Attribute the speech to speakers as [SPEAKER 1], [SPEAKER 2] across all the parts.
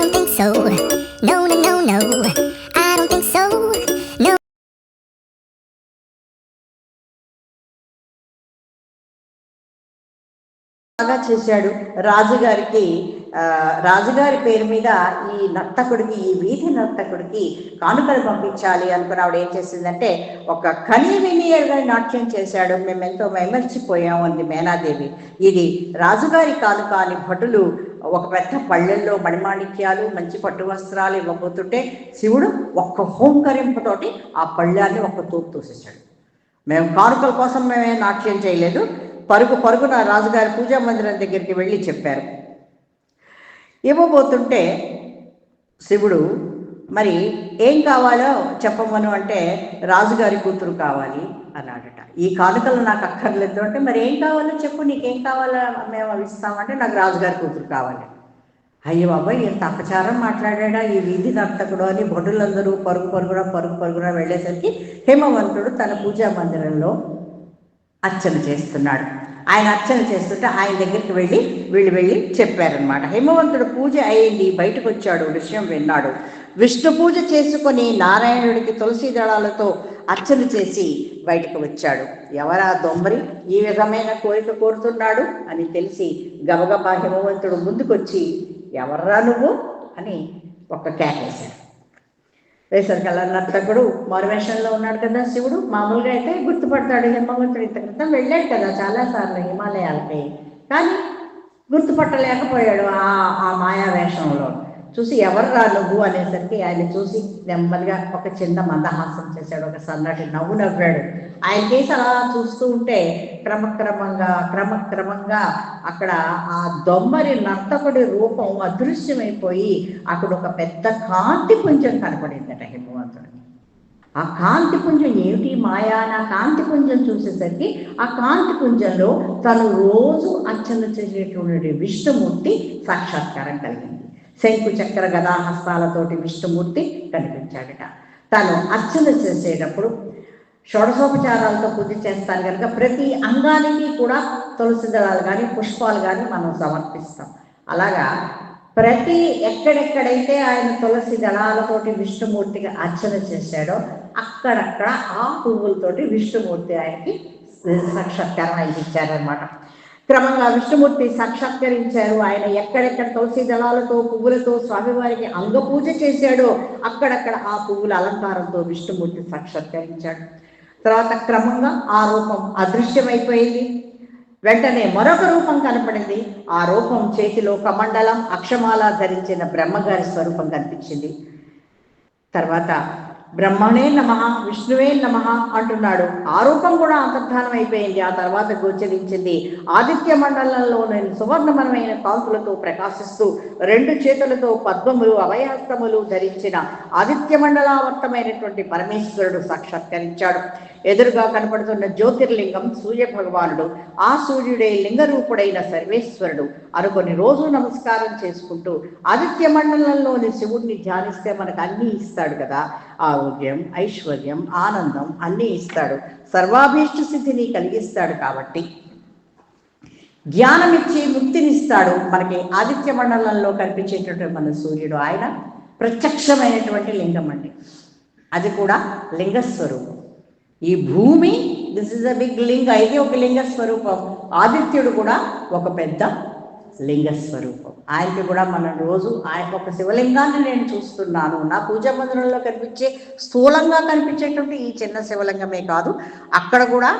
[SPEAKER 1] don't think so. No, no, no, no. I don't think so. No.
[SPEAKER 2] బాగా చేశాడు రాజుగారికి ఆ, రాజుగారి పేరు మీద ఈ నర్తకుడికి ఈ వీధి నర్తకుడికి కానుకలు పంపించాలి అనుకుని ఆవిడ ఏం చేసిందంటే ఒక కని వినియర్గా నాట్యం చేశాడు మేము ఎంతో మైమర్చిపోయాం అంది మేనాదేవి ఇది రాజుగారి కానుక అని భటులు ఒక పెద్ద పళ్ళెల్లో మణిమాణిక్యాలు మంచి పట్టు వస్త్రాలు ఇవ్వబోతుంటే శివుడు ఒక్క హోంకరింపుతోటి ఆ పళ్ళాన్ని ఒక్క తూపు తోసేసాడు మేము కానుకల కోసం మేమే నాట్యం చేయలేదు. పరుగు పరుగున రాజుగారి పూజా మందిరం దగ్గరికి వెళ్ళి చెప్పారు. ఇవ్వబోతుంటే శివుడు మరి ఏం కావాలో చెప్పమను అంటే రాజుగారి కూతురు కావాలి. అన్నాడట. ఈ కానుకలు నాకు అక్కర్లేదు అంటే మరి ఏం కావాలో చెప్పు నీకేం కావాలో మేము ఇస్తామంటే నాకు రాజుగారి కూతురు కావాలి. అయ్యో బాబాయ్ ఇంత అపచారం మాట్లాడా ఈ వీధి నర్తకుడు అని భటులందరూ పరుగు పరుగున పరుగు పరుగున వెళ్ళేసరికి హేమవంతుడు తన పూజా మందిరంలో అర్చన చేస్తున్నాడు. ఆయన అర్చన చేస్తుంటే ఆయన దగ్గరికి వెళ్ళి వీళ్ళు వెళ్ళి చెప్పారనమాట హేమవంతుడు పూజ అయింది బయటకు వచ్చాడు విషయం విన్నాడు. విష్ణు పూజ చేసుకొని నారాయణుడికి తులసి దళాలతో అర్చన చేసి బయటకు వచ్చాడు. ఎవరా దొంబరి? ఈ విధమైన కోరిక కోరుతున్నాడు? అని తెలిసి గబగబా హిమవంతుడు ముందుకొచ్చి ఎవర్రా నువ్వు? అని ఒక కేకేశాడు వేసరికల్లా నర్తకుడు మారువేషంలో ఉన్నాడు కదా శివుడు. మామూలుగా అయితే గుర్తుపడతాడు హిమవంతుడు ఇంత క్రితం వెళ్ళాడు కదా చాలాసార్లు హిమాలయాలకి. కానీ గుర్తుపట్టలేకపోయాడు ఆ ఆ మాయా వేషంలో చూసి ఎవర్రా నువ్వు అనేసరికి ఆయన చూసి నెమ్మదిగా ఒక చిన్న మందహాసం చేశాడు ఒక సన్నటి నవ్వు నవ్వాడు. ఆయన కేసు అలా చూస్తూ ఉంటే క్రమక్రమంగా క్రమక్రమంగా అక్కడ ఆ దొమ్మరి నర్తకుడి రూపం అదృశ్యమైపోయి అక్కడ ఒక పెద్ద కాంతి పుంజం కనపడిందట హిమవంతుడికి. ఆ కాంతి పుంజం ఏమిటి మాయా నా కాంతి పుంజం చూసేసరికి ఆ కాంతి పుంజంలో తను రోజు అర్చన చేసేటువంటి విష్ణుమూర్తి సాక్షాత్కారం కలిగింది. శంకు చక్ర గదాహస్తాలతోటి విష్ణుమూర్తి కనిపించాడట. తను అర్చన చేసేటప్పుడు షోడశోపచారాలతో పూజ చేస్తాను కనుక ప్రతి అంగానికి కూడా తులసి దళాలు కానీ పుష్పాలు కానీ మనం సమర్పిస్తాం. అలాగా ప్రతి ఎక్కడెక్కడైతే ఆయన తులసి దళాలతోటి విష్ణుమూర్తికి అర్చన చేశాడో అక్కడక్కడ ఆ పువ్వులతోటి విష్ణుమూర్తి ఆయనకి సాక్షాత్కారం ఆయనకి ఇచ్చారనమాట క్రమంగా విష్ణుమూర్తి సాక్షాత్కరించారు. ఆయన ఎక్కడెక్కడ తులసి దళాలతో పువ్వులతో స్వామివారికి అంగపూజ చేశాడో అక్కడక్కడ ఆ పువ్వుల అలంకారంతో విష్ణుమూర్తి సాక్షాత్కరించాడు. తర్వాత క్రమంగా ఆ రూపం అదృశ్యమైపోయింది. వెంటనే మరొక రూపం కనపడింది. ఆ రూపం చేతిలో కమండలం అక్షమాల ధరించిన బ్రహ్మగారి స్వరూపం కనిపించింది. తర్వాత బ్రహ్మణే నమ విష్ణువే నమ అంటున్నాడు. ఆ రూపం కూడా అంతర్ధానం అయిపోయింది. ఆ తర్వాత గోచరించింది. ఆదిత్య మండలంలో నేను సువర్ణమనమైన కాంతులతో ప్రకాశిస్తూ రెండు చేతులతో పద్మములు అభయహస్తములు ధరించిన ఆదిత్య మండలావర్తమైనటువంటి పరమేశ్వరుడు సాక్షాత్కరించాడు. ఎదురుగా కనపడుతున్న జ్యోతిర్లింగం సూర్య భగవానుడు ఆ సూర్యుడే లింగరూపుడైన సర్వేశ్వరుడు అనుకొని రోజు నమస్కారం చేసుకుంటూ ఆదిత్య మండలంలోని శివుణ్ణి ధ్యానిస్తే మనకు అన్నీ ఇస్తాడు కదా. ఆరోగ్యం ఐశ్వర్యం ఆనందం అన్నీ ఇస్తాడు. సర్వాభీష్ట స్థితిని కలిగిస్తాడు కాబట్టి జ్ఞానమిచ్చి ముక్తినిస్తాడు. మనకి ఆదిత్య మండలంలో కనిపించేటటువంటి మన సూర్యుడు ఆయన ప్రత్యక్షమైనటువంటి లింగం అండి. అది కూడా లింగస్వరూపం. ఈ భూమి దిస్ ఇస్ అ బిగ్ లింగ ఇది ఒక లింగ స్వరూపం. ఆదిత్యుడు కూడా ఒక పెద్ద లింగ స్వరూపం. ఆయనకి కూడా మనం రోజు ఆయన ఒక శివలింగాన్ని నేను చూస్తున్నాను. నా పూజా మందిరంలో కనిపించే స్థూలంగా కనిపించేటువంటి ఈ చిన్న శివలింగమే కాదు అక్కడ కూడా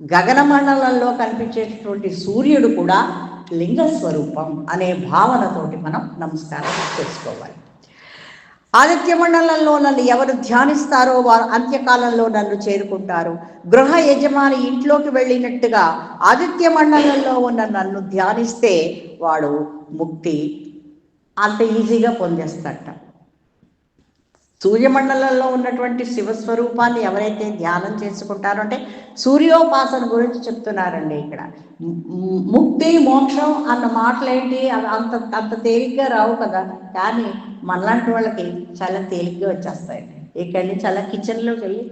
[SPEAKER 2] గగనమండలంలో కనిపించేటటువంటి సూర్యుడు కూడా లింగ స్వరూపం అనే భావనతోటి మనం నమస్కారం చేసుకోవాలి. ఆదిత్య మండలంలో నన్ను ఎవరు ధ్యానిస్తారో వారు అంత్యకాలంలో నన్ను చేరుకుంటారు. గృహ యజమాని ఇంట్లోకి వెళ్ళినట్టుగా ఆదిత్య మండలంలో ఉన్న నన్ను ధ్యానిస్తే వాడు ముక్తి అంత ఈజీగా పొందేస్తాడట. సూర్యమండలంలో ఉన్నటువంటి శివస్వరూపాన్ని ఎవరైతే ధ్యానం చేసుకుంటారో అంటే సూర్యోపాసన గురించి చెప్తున్నారండి ఇక్కడ. ముక్తి మోక్షం అన్న మాటలేంటి? అవి అంత అంత తేలిగ్గా రావు కదా. కానీ మనలాంటి వాళ్ళకి చాలా తేలిగ్గా వచ్చేస్తాయండి ఇక్కడి నుంచి అలా కిచెన్లోకి వెళ్ళి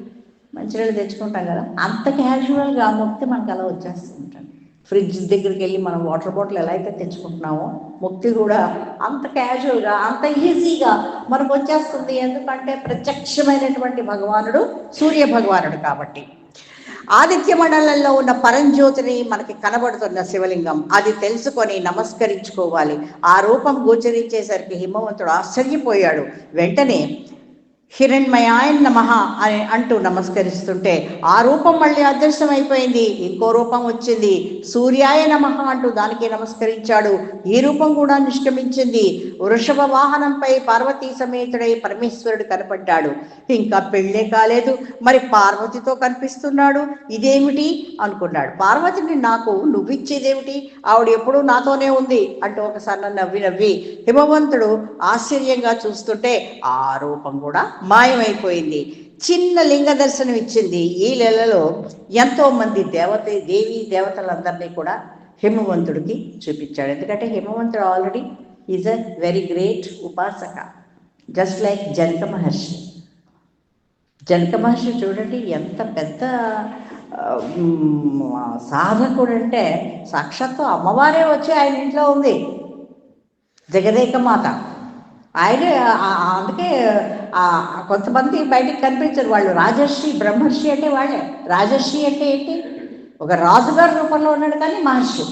[SPEAKER 2] మంచినీళ్ళు తెచ్చుకుంటాం కదా. అంత క్యాజువల్గా ముక్తి మనకు అలా వచ్చేస్తుంటుంది ఫ్రిడ్జ్ దగ్గరికి వెళ్ళి మనం వాటర్ బాటిల్ ఎలా అయితే తెచ్చుకుంటున్నామో ముక్తి కూడా అంత క్యాజువల్గా అంత ఈజీగా మనకు వచ్చేస్తుంది. ఎందుకంటే ప్రత్యక్షమైనటువంటి భగవానుడు సూర్య భగవానుడు కాబట్టి. ఆదిత్య మండలంలో ఉన్న పరంజ్యోతిని మనకి కనబడుతున్న శివలింగం. అది తెలుసుకొని నమస్కరించుకోవాలి. ఆ రూపం గోచరించేసరికి హిమవంతుడు ఆశ్చర్యపోయాడు. వెంటనే హిరణ్మయాయ నమ అని అంటూ నమస్కరిస్తుంటే ఆ రూపం మళ్ళీ అదృశ్యమైపోయింది. ఇంకో రూపం వచ్చింది. సూర్యాయ నమ అంటూ దానికి నమస్కరించాడు. ఈ రూపం కూడా నిష్క్రమించింది. వృషభ వాహనంపై పార్వతీ సమేతుడై పరమేశ్వరుడు కనపడ్డాడు. ఇంకా పెళ్ళే కాలేదు. మరి పార్వతితో కనిపిస్తున్నాడు. ఇదేమిటి? అనుకున్నాడు. పార్వతిని నాకు నువ్విచ్చేదేమిటి? ఆవిడ ఎప్పుడూ నాతోనే ఉంది అంటూ ఒకసారి నవ్వి నవ్వి హిమవంతుడు ఆశ్చర్యంగా చూస్తుంటే ఆ రూపం కూడా మాయమైపోయింది. చిన్న లింగ దర్శనం ఇచ్చింది. ఈ నెలలో ఎంతో మంది దేవత దేవి దేవతలందరినీ కూడా హిమవంతుడికి చూపించాడు. ఎందుకంటే హిమవంతుడు already is a very great ఉపాసక just like Janaka మహర్షి. జనక మహర్షి చూడండి ఎంత పెద్ద సాధకుడు అంటే సాక్షాత్తు అమ్మవారే వచ్చి ఆయన ఇంట్లో ఉంది. జగదేక మాత. ఆయన అందుకే కొంతమంది బయటికి కనిపించరు. వాళ్ళు రాజర్షి బ్రహ్మర్షి అంటే వాళ్ళే. రాజర్షి అంటే ఏంటి? ఒక రాజుగారి రూపంలో ఉన్నాడు కానీ మహర్షి.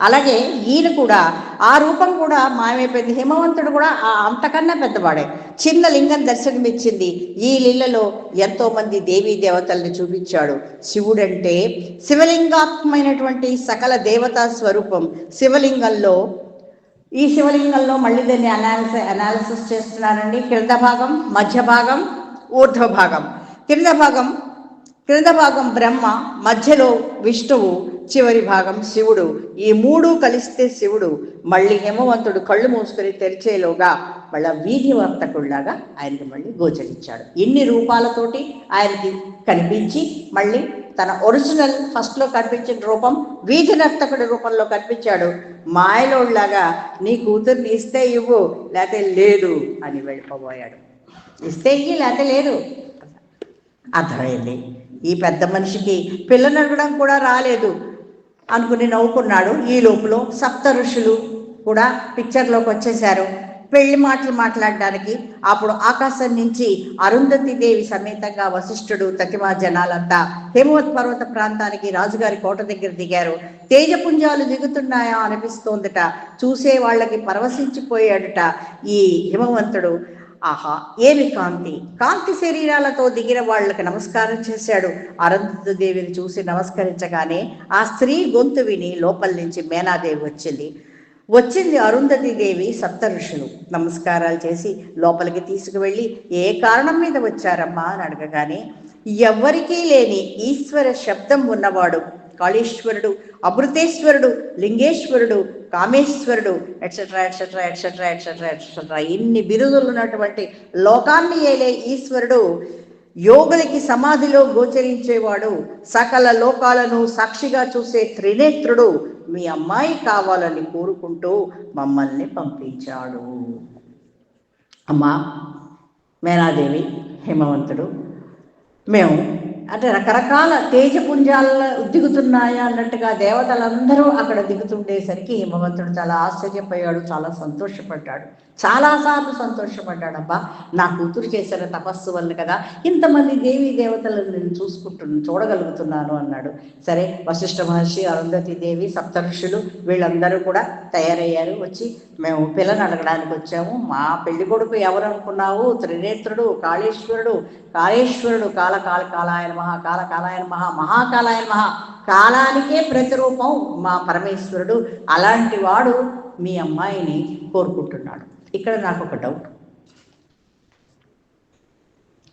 [SPEAKER 2] అలాగే ఈయన కూడా ఆ రూపం కూడా మాయమైపోయింది. హిమవంతుడు కూడా అంతకన్నా పెద్దవాడే. చిన్న లింగం దర్శనమిచ్చింది. ఈ లీలలో ఎంతో మంది దేవీ దేవతల్ని చూపించాడు. శివుడంటే శివలింగాత్మైనటువంటి సకల దేవతా స్వరూపం. శివలింగంలో ఈ శివలింగంలో మళ్ళీ దీన్ని అనాలిస అనాలిసిస్ చేస్తున్నారండి. క్రింద భాగం మధ్య భాగం ఊర్ధ్వ భాగం. క్రింద భాగం క్రింద భాగం బ్రహ్మ మధ్యలో విష్ణువు చివరి భాగం శివుడు. ఈ మూడు కలిస్తే శివుడు మళ్ళీ హేమవంతుడు కళ్ళు మూసుకొని తెరిచేలోగా మళ్ళా వీధి వర్తకుడిలాగా ఆయనకి మళ్ళీ గోచరించాడు ఇన్ని రూపాలతోటి ఆయనకి కనిపించి మళ్ళీ తన ఒరిజినల్ ఫస్ట్లో కనిపించిన రూపం వీధి నర్తకుడి రూపంలో కనిపించాడు. మాయలోళ్ళలాగా నీ కూతుర్ని ఇస్తే ఇవ్వు లేకపోతే లేదు అని వెళ్ళిపోబోయాడు. ఇస్తే ఇయ్యి లేకపోతే లేదు అర్థమైంది. ఈ పెద్ద మనిషికి పిల్లనడగడం కూడా రాలేదు అనుకుని నవ్వుకున్నాడు. ఈ లోపల సప్త ఋషులు కూడా పిక్చర్లోకి వచ్చేశారు. పెళ్ళి మాటలు మాట్లాడడానికి అప్పుడు ఆకాశం నుంచి అరుంధతి దేవి సమేతంగా వశిష్ఠుడు తతిమా జనాలంతా హేమవత్ పర్వత ప్రాంతానికి రాజుగారి కోట దగ్గర దిగారు. తేజపుంజాలు దిగుతున్నాయా అనిపిస్తోందట. చూసే వాళ్ళకి పరవశించిపోయాడట ఈ హిమవంతుడు. ఆహా ఏమి కాంతి? కాంతి శరీరాలతో దిగిన వాళ్ళకి నమస్కారం చేశాడు. అరుంధతి దేవిని చూసి నమస్కరించగానే ఆ స్త్రీ గొంతు విని లోపల నుంచి మేనాదేవి వచ్చింది. వచ్చింది అరుంధతి దేవి సప్త ఋషులు నమస్కారాలు చేసి లోపలికి తీసుకువెళ్ళి ఏ కారణం మీద వచ్చారమ్మా అని అడగగానే ఎవ్వరికీ లేని ఈశ్వర శబ్దం ఉన్నవాడు కాళేశ్వరుడు అమృతేశ్వరుడు లింగేశ్వరుడు కామేశ్వరుడు etcetera etcetera etcetera etcetera etcetera ఇన్ని బిరుదులు ఉన్నటువంటి లోకాన్ని ఏలే ఈశ్వరుడు. యోగులకి సమాధిలో గోచరించేవాడు సకల లోకాలను సాక్షిగా చూసే త్రినేత్రుడు మీ అమ్మాయి కావాలని కోరుకుంటూ మమ్మల్ని పంపించాడు. అమ్మా మేనాదేవి హేమవంతుడు మేము అంటే రకరకాల తేజపుంజాల దిగుతున్నాయా అన్నట్టుగా దేవతలందరూ అక్కడ దిగుతుండేసరికి హిమవంతుడు చాలా ఆశ్చర్యపోయాడు చాలా సంతోషపడ్డాడు. చాలాసార్లు సంతోషపడ్డాడు అబ్బా నా కూతురు చేసిన తపస్సు వల్ల కదా ఇంతమంది దేవీ దేవతలను నేను చూసుకుంటున్నాను చూడగలుగుతున్నాను అన్నాడు. సరే వశిష్ఠ మహర్షి అరుంధతి దేవి సప్తఋషులు వీళ్ళందరూ కూడా తయారయ్యారు. వచ్చి మేము పిల్లని అడగడానికి వచ్చాము. మా పెళ్ళి కొడుకు ఎవరనుకున్నావు? త్రినేత్రుడు కాళేశ్వరుడు కాళేశ్వరుడు కాల కాల కాలాయన మహా కాల కాలాయన మహా మహాకాలాయన మహా. కాలానికే ప్రతిరూపం మా పరమేశ్వరుడు. అలాంటి వాడు మీ అమ్మాయిని కోరుకుంటున్నాడు. ఇక్కడ నాకు ఒక డౌట్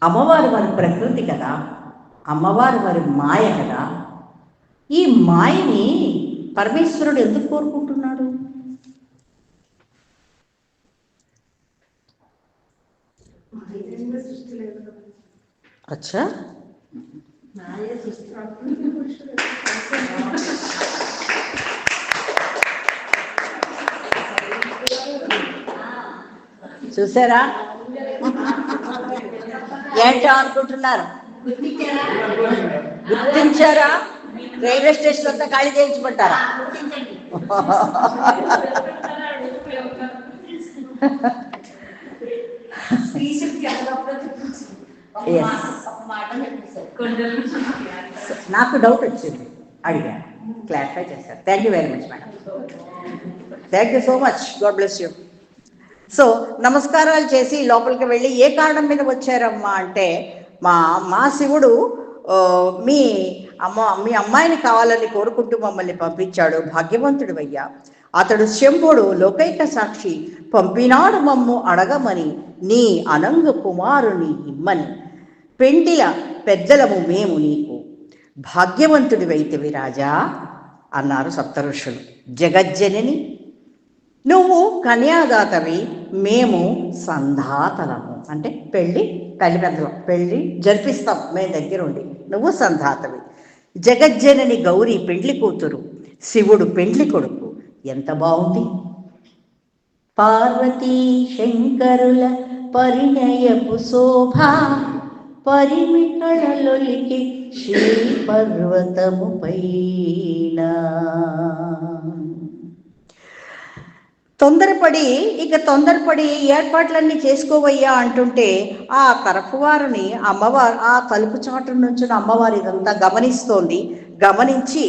[SPEAKER 2] అమ్మవారు వారి ప్రకృతి కదా అమ్మవారు వారి మాయ కదా ఈ మాయని పరమేశ్వరుడు ఎందుకు కోరుకుంటున్నాడు? అచ్చా. చూసారా? ఏంటో అనుకుంటున్నారు? గుర్తించారా? రైల్వే స్టేషన్ అంతా ఖాళీ చేయించుకుంటారా Yes. నాకు డౌట్ వచ్చింది. అడిగాను క్లారిఫై చేశారు. Thank you very much madam thank you so much God bless you so నమస్కారాలు చేసి లోపలికి వెళ్ళి ఏ కారణం మీద వచ్చారమ్మా అంటే మా మా శివుడు మీ అమ్మ మీ అమ్మాయిని కావాలని కోరుకుంటూ మమ్మల్ని పంపించాడు. భాగ్యవంతుడు అయ్యా అతడు శంభుడు లోకైక సాక్షి. పంపినాడు మమ్ము అడగమని నీ అనంగ కుమారుని ఇమ్మని. పెండిల పెద్దలము మేము నీకు. భాగ్యవంతుడివైతివి రాజా అన్నారు సప్త ఋషులు జగజ్జనని. నువ్వు కన్యాదాతవి మేము సంధాతలము. అంటే పెళ్ళి తల్లి పెద్దలం పెళ్ళి జరిపిస్తాం మేము దగ్గరుండి. నువ్వు సంధాతవి. జగజ్జనని గౌరీ పెండ్లి కూతురు శివుడు పెండ్లి కొడుకు. ఎంత బాగుంది పార్వతీ శంకరుల పరిణయపు శోభ. పరిమికళలొలికి శ్రీ పర్వతము పైన. తొందరపడి ఇక తొందరపడి ఏర్పాట్లన్నీ చేసుకోవయ్యా అంటుంటే ఆ కరపువారిని అమ్మవారు ఆ తలుపు చాటు నుంచి అమ్మవారి ఇదంతా గమనిస్తోంది. గమనించి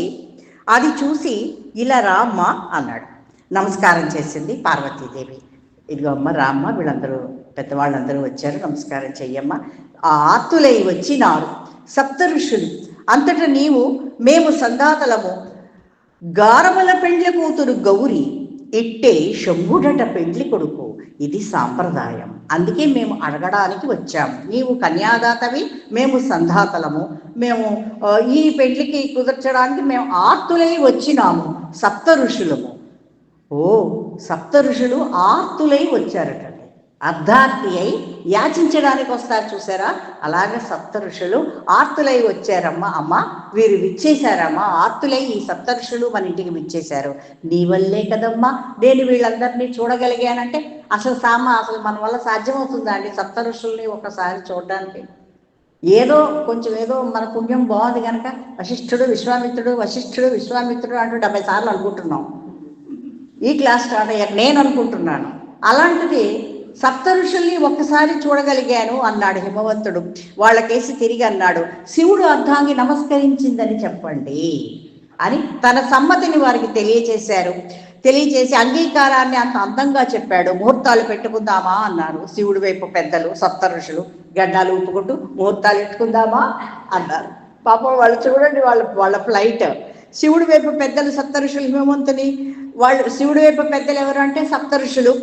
[SPEAKER 2] అది చూసి ఇలా రామ్మ అన్నాడు. నమస్కారం చేసింది పార్వతీదేవి. ఇదిగో అమ్మ రామ్మ వీళ్ళందరూ పెద్దవాళ్ళందరూ వచ్చారు నమస్కారం చెయ్యమ్మ ఆర్తులై వచ్చినారు. సప్త ఋషులు అంతట నీవు మేము సందాతలము గారమల పెండ్లి కూతురు గౌరి ఇట్టే శంభుడట పెండ్లి కొడుకు. ఇది సాంప్రదాయం. అందుకే మేము అడగడానికి వచ్చాము నీవు కన్యాదాతవి మేము సంధాతలము. మేము ఈ పెండ్లికి కుదర్చడానికి మేము ఆర్తులై వచ్చినాము సప్త ఋషులము ఓ సప్త ఋషులు ఆర్తులై వచ్చారట. అర్ధార్థి అయి యాచించడానికి వస్తారు చూసారా? అలాగే సప్త ఋషులు ఆర్తులై వచ్చారమ్మా అమ్మ. వీరు విచ్చేశారమ్మా. ఆర్తులై ఈ సప్త ఋషులు మన ఇంటికి విచ్చేశారు. నీ వల్లే కదమ్మా నేను వీళ్ళందరినీ చూడగలిగానంటే అసలు సామ అసలు మన వల్ల సాధ్యమవుతుందా అండి సప్త ఋషుల్ని ఒకసారి చూడడానికి? ఏదో కొంచెం ఏదో మన పుణ్యం బాగుంది కనుక వశిష్ఠుడు విశ్వామిత్రుడు వశిష్ఠుడు విశ్వామిత్రుడు అంటూ డెబ్బై సార్లు అనుకుంటున్నాం. ఈ క్లాస్ స్టార్ట్ అయ్యాక నేను అనుకుంటున్నాను. అలాంటిది సప్త ఋషుల్ని ఒక్కసారి చూడగలిగాను అన్నాడు హిమవంతుడు. వాళ్ళకేసి తిరిగి అన్నాడు శివుడు అర్ధాంగి నమస్కరించిందని చెప్పండి అని తన సమ్మతిని వారికి తెలియచేశారు. తెలియచేసి అంగీకారాన్ని అంత అందంగా చెప్పాడు. ముహూర్తాలు పెట్టుకుందామా అన్నారు. శివుడి వైపు పెద్దలు సప్త ఋషులు గడ్డాలు ఊపుకుంటూ ముహూర్తాలు పెట్టుకుందామా అన్నారు. పాపం వాళ్ళు చూడండి వాళ్ళ వాళ్ళ ఫ్లైట్ శివుడి వైపు పెద్దలు సప్త ఋషులు హిమవంతుని వాళ్ళు శివుడి వైపు పెద్దలు ఎవరు అంటే సప్తఋషులు.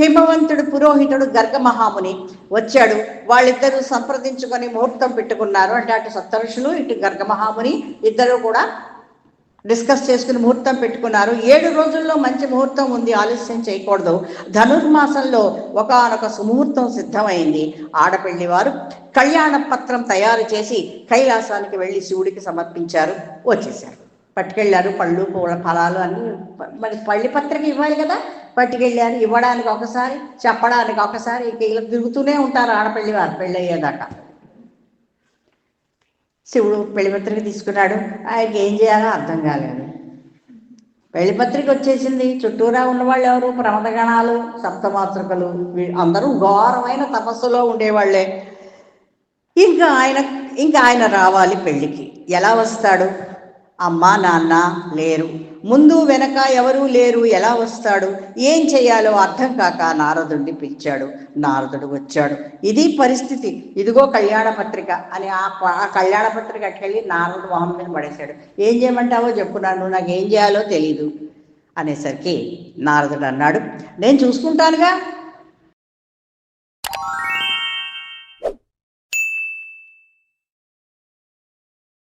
[SPEAKER 2] హిమవంతుడు పురోహితుడు గర్గ మహాముని వచ్చాడు. వాళ్ళిద్దరూ సంప్రదించుకొని ముహూర్తం పెట్టుకున్నారు. అంటే అటు సప్తఋషులు ఇటు గర్గ మహాముని ఇద్దరు కూడా డిస్కస్ చేసుకుని ముహూర్తం పెట్టుకున్నారు. ఏడు రోజుల్లో మంచి ముహూర్తం ఉంది. ఆలస్యం చేయకూడదు. ధనుర్మాసంలో ఒకనొక సుముహూర్తం సిద్ధమైంది. ఆడపెళ్ళి వారు కళ్యాణ పత్రం తయారు చేసి కైలాసానికి వెళ్ళి శివుడికి సమర్పించారు. వచ్చేశారు. పట్టుకెళ్ళారు పళ్ళు పూల ఫలాలు అన్ని. మరి పళ్ళి పత్రిక ఇవ్వాలి కదా? పట్టుకెళ్ళారు ఇవ్వడానికి ఒకసారి చెప్పడానికి ఒకసారి ఇక ఇలా తిరుగుతూనే ఉంటారు ఆడపల్లి వారు పెళ్ళి అయ్యేదాకా శివుడు పెళ్ళి పత్రిక తీసుకున్నాడు. ఆయనకి ఏం చేయాలో అర్థం కాలేదు. పెళ్ళి పత్రిక వచ్చేసింది. చుట్టూరా ఉన్నవాళ్ళు ఎవరు? ప్రమదగణాలు సప్తమాతృకలు అందరూ ఘోరమైన తపస్సులో ఉండేవాళ్ళే. ఇంకా ఆయన ఇంకా ఆయన రావాలి పెళ్ళికి. ఎలా వస్తాడు? అమ్మ నాన్న లేరు. ముందు వెనక ఎవరూ లేరు. ఎలా వస్తాడు? ఏం చేయాలో అర్థం కాక నారదుడిని పిలిచాడు. నారదుడు వచ్చాడు. ఇది పరిస్థితి. ఇదిగో కళ్యాణ పత్రిక అని ఆ ప- ఆ కళ్యాణ పత్రిక అట్టుకెళ్ళి నారదుడు వాహనం మీద పడేశాడు. ఏం చేయమంటావో చెప్పున్నాను నాకు ఏం చేయాలో తెలీదు అనేసరికి నారదుడు అన్నాడు. నేను చూసుకుంటానుగా.